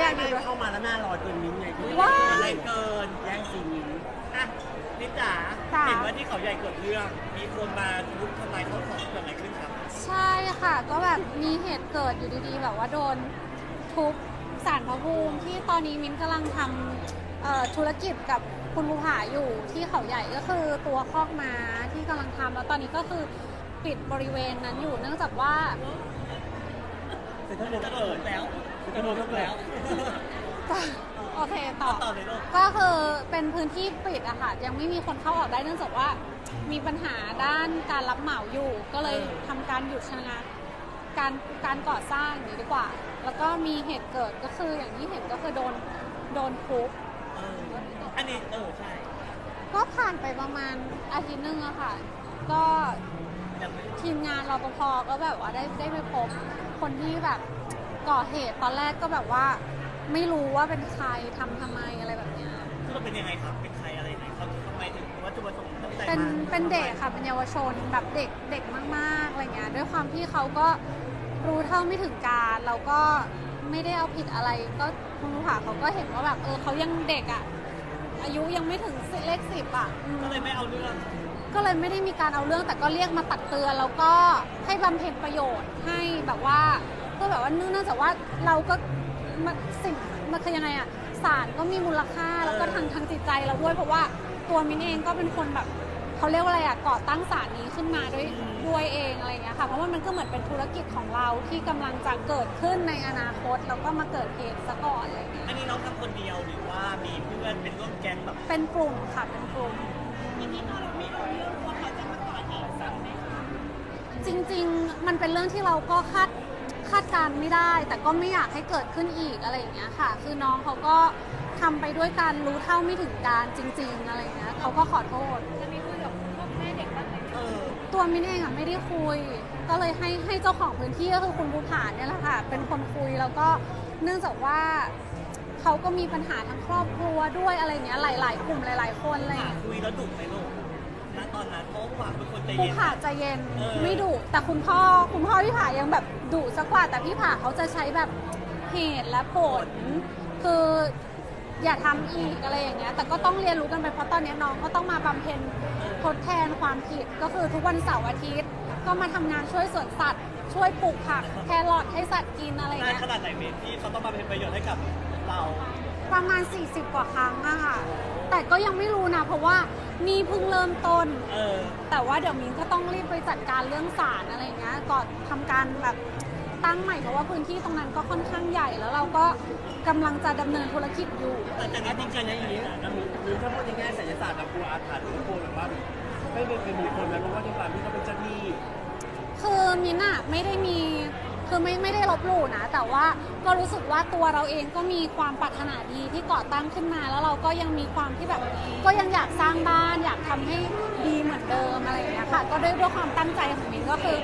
อยากอยู่ด้วยเข้ามาแล้วหน้าร้อนเกินมิ้นท์ไงคือว้ายอะไรเกินแย่งซีนมิ้นท์อะนิดจ๋าจ๋า เห็นว่าที่เขาใหญ่เกิดเรื่อง มีคนมาทุบทำลายข้าวของเกิดอะไรขึ้นครับใช่ค่ะ ก็แบบมีเหตุเกิดอยู่ดีๆ แบบว่าโดนทุบสารพระภูมิที่ตอนนี้มิ้นกำลังทำเอ่อธุรกิจกับคุณภูผาอยู่ที่เขาใหญ่ก็คือตัวคอกม้าที่กำลังทำแล้วตอนนี้ก็คือปิดบริเวณนั้นอยู่เนื่องจากว่า เสร็จทั้งหมดก็เกิดแล้ว เสร็จทั้งหมดก็เกิดแล้ว โอเคต่อต่อเลยลูก ก็คือเป็นพื้นที่ปิดอะค่ะ ยังไม่มีคนเข้าออกได้เนื่องจากว่า มีปัญหาด้านการรับเหมาอยู่ ก็เลยทำการหยุดชะงักการการก่อสร้างอย่างนี้ดีกว่า แล้วก็มีเหตุเกิดก็คืออย่างที่เห็นก็คือโดนโดนทุบเอออันนี้เออใช่ก็ผ่านไปประมาณอาทิตย์หนึงอะค่ะ ก็ยังไม่ทีมงานรปภก็แบบว่าได้ได้ไปพบคนที่แบบ ก่อเหตุตอนแรกก็แบบว่า ไม่รู้ว่าเป็นใครทำทำไมอะไรแบบเนี้ย คือเราเป็นยังไงครับ เป็นใครอะไรไหนเขาทำไมถึงวัตถุประสงค์ตั้งใจเป็นมาเป็นเด็กค่ะเป็นเยาวชนแบบเด็กเด็กมากๆอะไรเงี้ยด้วยความที่เขาก็รู้เท่าไม่ถึงการเราก็ไม่ได้เอาผิดอะไร ก็คุณผู้ผาเขาก็เห็นว่าแบบเออเขายังเด็กอะอายุยังไม่ถึงเลขสิบอะอืมก็เลยไม่เอาเรื่องก็เลยไม่ได้มีการเอาเรื่องแต่ก็เรียกมาตักเตือนแล้วก็ให้บำเพ็ญประโยชน์ให้แบบว่า เพื่อแบบว่าเนื่องจากว่าเราก็มันสิ่งมันคือยังไงอะสารก็มีมูลค่าแล้วก็ทางทางจิตใจเราด้วยเพราะว่าตัวมินเองก็เป็นคนแบบเขาเรียกว่าอะไรอะก่อตั้งสารนี้ขึ้นมาด้วยด้วยเองอะไรอย่างเงี้ยค่ะเพราะว่ามันก็เหมือนเป็นธุรกิจของเราที่กำลังจะเกิดขึ้นในอนาคตแล้วก็มาเกิดเหตุซะก่อนอะไรอย่างเงี้ยอันนี้น้องทำคนเดียวหรือว่ามีเพื่อนเป็นร่วมแก๊งแบบเป็นกลุ่มค่ะเป็นกลุ่ม จริงๆ มันเป็นเรื่องที่เราก็คาด คาดการณ์ไม่ได้ แต่ก็ไม่อยากให้เกิดขึ้นอีกอะไรอย่างเงี้ยค่ะ คือน้องเขาก็ทำไปด้วยการรู้เท่าไม่ถึงการจริง ๆ อะไรอย่างเงี้ยเขาก็ขอโทษเออตัวมินเองอะไม่ได้คุย ก็เลยให้ให้เจ้าของพื้นที่ก็คือคุณภูผาเนี่ยแหละค่ะ เป็นคนคุยแล้วก็เนื่องจากว่าเขาก็มีปัญหาทางครอบครัวด้วยอะไรอย่างเงี้ยหลาย ๆ กลุ่มหลาย ๆ คนอะไรอย่างหาเงี้ยคุยแล้วดุไหมลูก ณตอนนั้นเพราะว่าหวานเป็นคนใจภูเย็น ผาใจเย็นเออ ไม่ดุแต่คุณพ่อคุณพ่อพี่ผายังแบบดุสักกว่า แต่พี่ผาเขาจะใช้แบบเหตุและผล คืออย่าทำอีกอะไรอย่างเงี้ยแต่ก็ต้องเรียนรู้กันไปเพราะตอนนี้น้องก็ต้องมาบำเพ็ญทดแทนความผิดก็คือทุกวันเสาร์อาทิตย์ ก็มาทำงานช่วยสวนสัตว์ ช่วยปลูกผักแครอทให้สัตว์กินอะไรอย่างนานเงี้ยขนาดไหนเมที่เขาต้องมาเป็นประโยชน์ให้กับเรา ประมาณ 40 กว่าครั้งอะค่ะ แต่ก็ยังไม่รู้นะ เพราะว่านี่เพิ่งเริ่มต้น เออ แต่ว่าเดี๋ยวมิ้นก็ต้องรีบไปจัดการเรื่องศาลอะไรเงี้ยก่อนทำการแบบตั้งใหม่เพราะว่าพื้นที่ตรงนั้นก็ค่อนข้างใหญ่แล้วเราก็กำลังจะดำเนินธุรกิจอยู่ แต่จากนี้จริงๆอย่างนี้นะมีมีถ้าพูดในแง่ศิลศาสตร์แบบกลัวอาถรรพ์หรือกลัวแบบว่าไม่เป็นเป็นมงคลไหมเพราะว่าด้วยความที่เขาเป็นเจ้าที่คือมิ้นอะไม่ได้มี คือไม่ไม่ได้ลบหลู่นะ แต่ว่าก็รู้สึกว่าตัวเราเองก็มีความปรารถนาดีที่ก่อตั้งขึ้นมา แล้วเราก็ยังมีความที่แบบ ก็ยังอยากสร้างบ้าน อยากทำให้ดีเหมือนเดิมอะไรอย่างเงี้ยค่ะ ก็ด้วยด้วยความตั้งใจของมิ้นก็คือ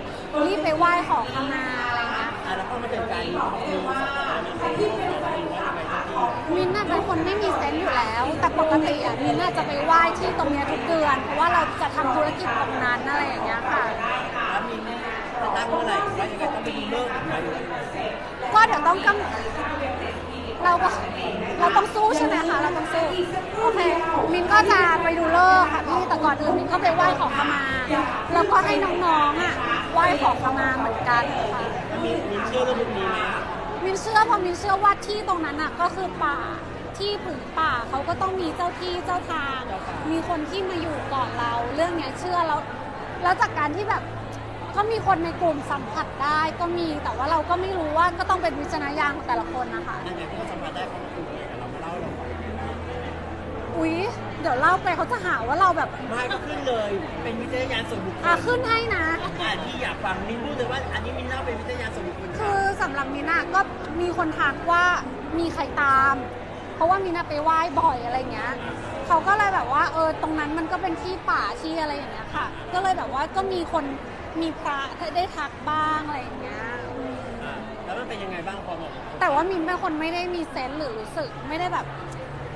รีบไปไหว้ขอขมาอะไรเงี้ยอะแล้วก็มาถึงการมีมีสัปดาห์นี้เขาที่เป็นอะไรว่าทำไมเจ้าที่มินท์น่ะเป็นคนไม่มีเซนต์อยู่แล้ว แต่ปกติอะมินท์น่ะจะไปไหว้ที่ตรงเนี้ยทุกเดือน เพราะว่าเราจะทำธุรกิจตรงนั้นอะไรอย่างเงี้ยค่ะแล้วมีจะ ตั้งเมื่อไหร่ว่ายังไงต้องไปดูเลิกษ์อีกไหมหรือว่ายังไงก็เดี๋ยวต้องกำเราก็เราต้องสู้ใช่ไหมคะเราต้องสู้โอเคมินก็จะไปดูเลิกษ์ค่ะพี่แต่ก่อนอื่นมินก็ไปไหว้ขอขมาแล้วก็ให้น้องๆอะไหว้ขอขมาเหมือนกันค่ะแล้วมีมีเชื่อเรื่องพวกนี้ไหมมินเชื่อเพราะมินเชื่อว่าที่ตรงนั้นอะก็คือป่าที่ผืนป่าเขาก็ต้องมีเจ้าที่เจ้าทาง มีคนที่มาอยู่ก่อนเรา เรื่องเนี้ยเชื่อแล้วแล้วจากการที่แบบ ก็มีคนในกลุ่มสัมผัสได้ก็มีแต่ว่าเราก็ไม่รู้ว่าก็ต้องเป็นวิจารณญาณของแต่ละคนนะคะ ยังไงที่เราสัมผัสได้เขามาคุยกับเรามาเล่าให้เราฟังอุ๊ย เดี๋ยวเล่าไปเขาจะหาว่าเราแบบไม่ก็ขึ้นเลย เป็นวิทยาญาณส่วนบุคคลอะขึ้นให้นะ อ่าที่อยากฟังมิ้นพูดเลยว่าอันนี้มิ้นเล่าเป็นวิทยาญาณส่วนบุคคลคือสำหรับมิน่ะก็มีคนทักว่ามีใครตาม เพราะว่ามิน่ะไปไหว้บ่อยอะไรเงี้ยเขาก็เลยแบบว่าเออตรงนั้นมันก็เป็นที่ป่าที่อะไรอย่างเงี้ยค่ะ ก็เลยแบบว่าก็มีคน มีพระได้ทักบ้างอะไรอย่างเงี้ยอืมอ่าแล้วมันเป็นยังไงบ้างพอบอกแต่ว่ามินเป็นคนไม่ได้มีเซนส์หรือรู้สึกไม่ได้แบบ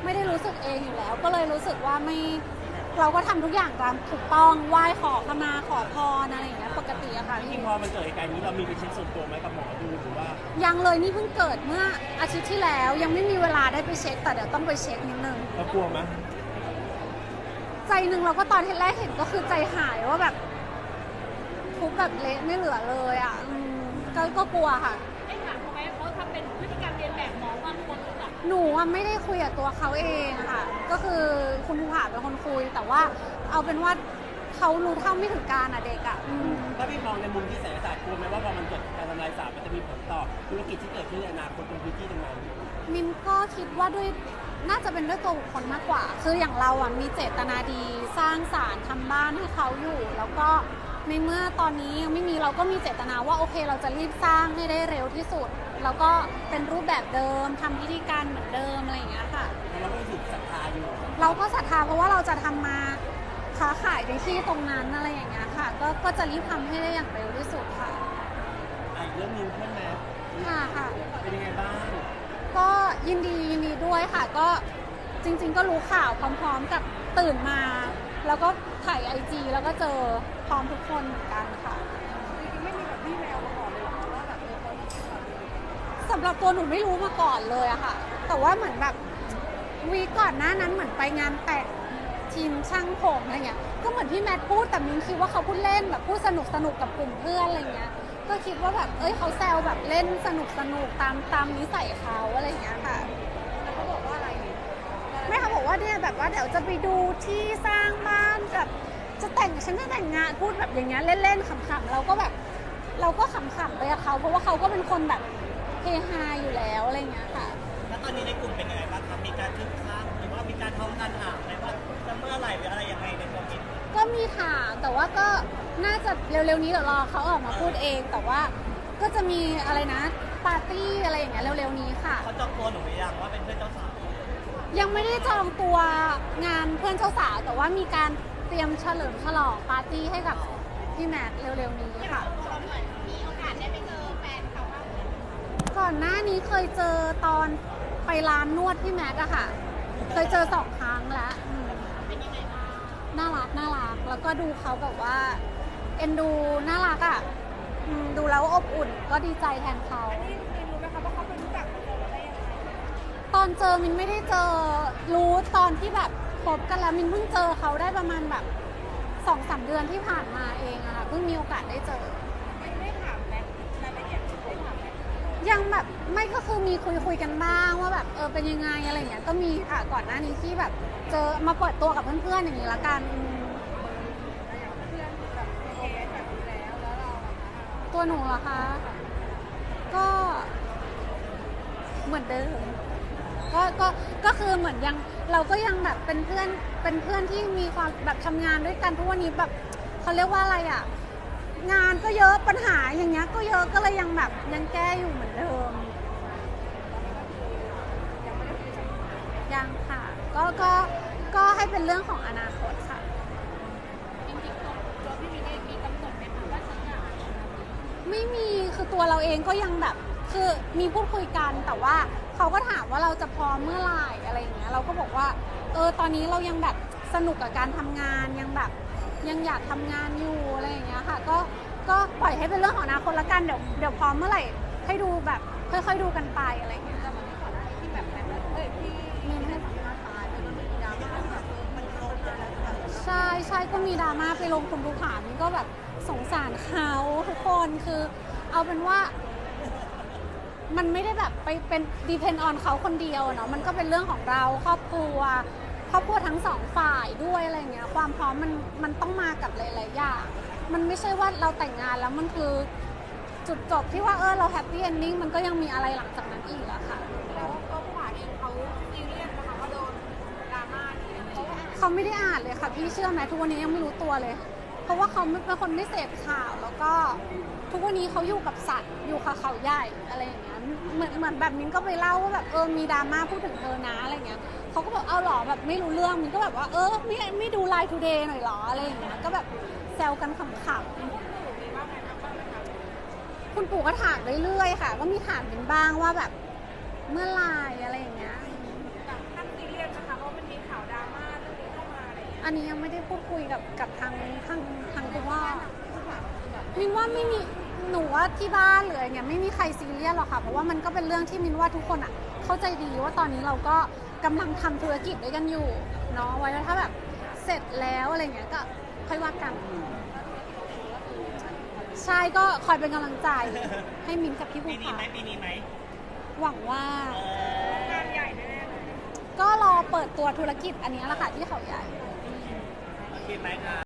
ไม่ได้รู้สึกเองอยู่แล้ว ก็เลยรู้สึกว่าไม่เราก็ทำทุกอย่างตามถูกต้องไหว้ขอขมาขอพรอะไรอย่างเงี้ยปกติอะค่ะจริพี่ งๆพอมันเกิดเหตุการณ์นี้เรามีไปเช็คส่วนตัวไหมกับหมอดูหรือว่ายังเลยนี่เพิ่งเกิดเมื่ออาทิตย์ที่แล้วยังไม่มีเวลาได้ไปเช็ค แต่เดี๋ยวต้องไปเช็คนิดนึง เรากลัวไหมใจหนึ่งเราก็ตอนที่แรกเห็นก็คือใจหายว่าแบบ ทุบแบบเละไม่เหลือเลยอะอืมก็ก็กลัวค่ะได้ถามเขาไหมเขาทำเป็นพฤติกรรมเรียนแบบหมอบางคนหรือเปล่าหนูอะไม่ได้คุยกับตัวเขาเองค่ะ ก็คือคุณภูผาเป็นคนคุย แต่ว่าเอาเป็นว่าเขารู้เท่าไม่ถึงการอะเด็กอะอืม ถ้าพี่มองในมุมที่ไสยศาสตร์กลัวไหมว่าพอมันเกิดการทำลายสาบมันจะมีผลต่อธุรกิจที่เกิดขึ้นในอนาคตตรงพื้นที่ตรงนั้นมินก็คิดว่าด้วยน่าจะเป็นด้วยตัวบุคคลมากกว่า คืออย่างเราอะมีเจตนาดีสร้างสารทำบ้านให้เขาอยู่ แล้วก็ ในเมื่อตอนนี้ยังไม่มีเราก็มีเจตนาว่าโอเค เราจะรีบสร้างให้ได้เร็วที่สุด แล้วก็เป็นรูปแบบเดิมทำพิธีการเหมือนเดิมอะไรอย่างเงี้ยค่ะ แล้วเราก็รู้สึกศรัทธาอยู่เราก็ศรัทธาเพราะว่าเราจะทำมาค้าขายในที่ตรงนั้นอะไรอย่างเงี้ยค่ะ ก็ก็จะรีบทำให้ได้อย่างเร็วที่สุดค่ะ อะอีกเรื่องหนึงเพื่อนแมทค่ะค่ะ เป็นยังไงบ้างก็ยินดียินดีด้วยค่ะ ก็จริง ๆ ก็รู้ข่าวพร้อม ๆ กับตื่นมา แล้วก็ ถ่ายไอจีแล้วก็เจอพร้อมทุกคนเหมือนกันค่ะไม่มีแบบพี่แมวมาก่อนเลยหรอว่าแบบเออเขาสำหรับตัวหนูไม่รู้มาก่อนเลยอะค่ะ แต่ว่าเหมือนแบบวีก่อนหน้านั้นเหมือนไปงานแต่งทีมช่างผมอะไรเงี้ย ก็เหมือนที่แมทพูดแต่มินคิดว่าเขาพูดเล่นแบบพูดสนุกสนุกกับกลุ่มเพื่อนอะไรเงี้ย ก็คิดว่าแบบเอ้ยเขาแซวแบบเล่นสนุกสนุกตามตามนิสัยเขาอะไรเงี้ยค่ะ ว่าเนี่ยแบบว่าเดี๋ยวจะไปดูที่สร้างบ้านกับจะแต่งฉันจะแต่งงานพูดแบบอย่างเงี้ยเล่นๆขำๆเราก็แบบเราก็ขำๆไปกับเขาเพราะว่าเขาก็เป็นคนแบบเฮฮาอยู่แล้วอะไรเงี้ยค่ะ แล้วตอนนี้ในกลุ่มเป็นยังไงบ้างครับมีการทึกคักหรือว่ามีการท้องกันถามไหมว่าจะเมื่อไหร่หรืออะไรยังไงในตัวมินก็มีถามแต่ว่าก็น่าจะเร็วๆนี้เดี๋ยวรอเขาออกมาพูดเองแต่ว่าก็จะมีอะไรนะปาร์ตี้อะไรอย่างเงี้ยเร็วๆนี้ค่ะ เขาจองตัวหนูหรือยังว่าเป็นเพื่อนเจ้าสาว ยังไม่ได้จองตัวงานเพื่อนเจ้าสาว แต่ว่ามีการเตรียมเฉลิมฉลองปาร์ตี้ให้กับพี่แมทเร็วๆนี้ค่ะเขาเหมือนมีโอกาสได้ไปเจอแฟนเขาบ้างไหมก่อนหน้านี้เคยเจอตอนไปร้านนวดพี่แมทอะค่ะ เคยเจอสองครั้งแล้วอืมเป็นยังไงบ้างน่ารักน่ารัก แล้วก็ดูเขาแบบว่า เอ็นดูน่ารักอะอืมดูแล้วอบอุ่นก็ดีใจแทนเขานี่มิน อนเจอมินไม่ได้เจอรู้ตอนที่แบบคบกันแล้วมินเพิ่งเจอเขาได้ประมาณแบบสองสามเดือนที่ผ่านมาเองอะค่ะเพิ่งมีโอกาสได้เจอ ไม่ได้ถามแมทรายละเอียดไม่ถามแมทยังแบบไม่ก็คือมีคุยคุยกันบ้างว่าแบบเออเป็นยังไงอะไรอย่างเงี้ยก็มีค่ะก่อนหน้านี้ที่แบบเจอมาเปิดตัวกับเพื่อนๆอย่างนี้ละกันอย่างเพื่อนแบบโอเคแบบนี้แล้วแล้วเราอะคะตัวหนูเหรอคะก็เหมือนเดิม ก็ก็ก็คือเหมือนยังเราก็ยังแบบเป็นเพื่อนเป็นเพื่อนที่มีความแบบทำงานด้วยกันทุกวันนี้แบบเขาเรียกว่าอะไรอะงานก็เยอะปัญหาอย่างเงี้ยก็เยอะก็เลยยังแบบยังแก้อยู่เหมือนเดิมยังค่ะ ก็ก็ก็ให้เป็นเรื่องของอนาคตค่ะ จริงๆตัวตัวพี่มินเองมีกำหนดไหมคะว่าฉันอยากไม่มีคือตัวเราเองก็ยังแบบ คือมีพูดคุยกันแต่ว่า เขาก็ถามว่าเราจะพร้อมเมื่อไหร่อะไรอย่างเงี้ยเราก็บอกว่าเออตอนนี้เรายังแบบสนุกกับการทำงานยังแบบยังอยากทำงานอยู่อะไรอย่างเงี้ยค่ะ ก็ก็ปล่อยให้เป็นเรื่องของอนาคตละกันเดี๋ยวเดี๋ยวพร้อมเมื่อไหร่ให้ดูแบบค่อยๆดูกันไปอะไรอย่างเงี้ยต่มันไม่ขอได้ที่แบบแมทเอ้ยพี่มินให้สัมภาษณ์ตายแล้วก็มีดราม่าแบบเออมันโดนอะไรแบบใช่ใช่ก็มีดราม่าไปลงคุณภูผามันก็แบบสงสารเขาทุกคนคือ เอาเป็นว่า มันไม่ได้แบบไปเป็นดีเพนออนเขาคนเดียวเนาะมันก็เป็นเรื่องของเราครอบครัวครอบครัวทั้งสองฝ่ายด้วยอะไรเงี้ยความพร้อมมันมันต้องมากับหลายๆอย่างมันไม่ใช่ว่าเราแต่งงานแล้วมันคือจุดจบที่ว่าเออเราแฮปปี้เอนดิ้งมันก็ยังมีอะไรหลังจากนั้นอีกอะค่ะแล้วก็ผู้หาเองเขาซีเรียสนะคะว่าโดนดราม่านี้อะไรอย่างเงี้ยเขาไม่ได้อ่านเลยค่ะพี่เชื่อไหมทุกวันนี้ยังไม่รู้ตัวเลย เพราะว่าเขาเป็นคนไม่เสพข่าวแล้วก็ทุกวันนี้เขาอยู่กับสัตว์อยู่กับเขาใหญ่อะไรอย่างเงี้ยเหมือนเหมือนแบบมิ้นก็ไปเล่าว่าแบบเออมีดราม่าพูดถึงเธอนะอะไรเงี้ยเขาก็บอกเอาหรอแบบไม่รู้เรื่องมิ้นก็แบบว่าเออไม่ไม่ดูไลน์ทูเดย์หน่อยหรออะไรอย่างเงี้ยก็แบบแซวกันขำๆคุณปู่ก็ถามเรื่อยๆค่ะ ก็มีถามมิ้นบ้างว่าแบบเมื่อไรอะไรอย่างเงี้ย องนี้เข้ามาอะไรอย่างเงี้ยอันนี้ยังไม่ได้พูดคุยกับกับทางทางทางคุณพ่อมินว่าไม่มีหนูว่าที่บ้านหรืออะไรเงี้ยไม่มีใครซีเรียสหรอกค่ะเพราะว่ามันก็เป็นเรื่องที่มินว่าทุกคนอะ เข้าใจดีว่าตอนนี้เราก็กำลังทำธุรกิจด้วยกันอยู่เนาะไว้ถ้าแบบเสร็จแล้วอะไรเงี้ยก็ค่อยว่ากันใช่ก็คอยเป็นกำลังใจ ให้มินกับพี่ภูปีนี้ผาไหมปีนี้ไหมหวังว่าเอองานใหญ่แน่ๆเลยก็รอเปิดตัวธุรกิจอันนี้แหละค่ะที่เขาใหญ่โอเค ไหมคะ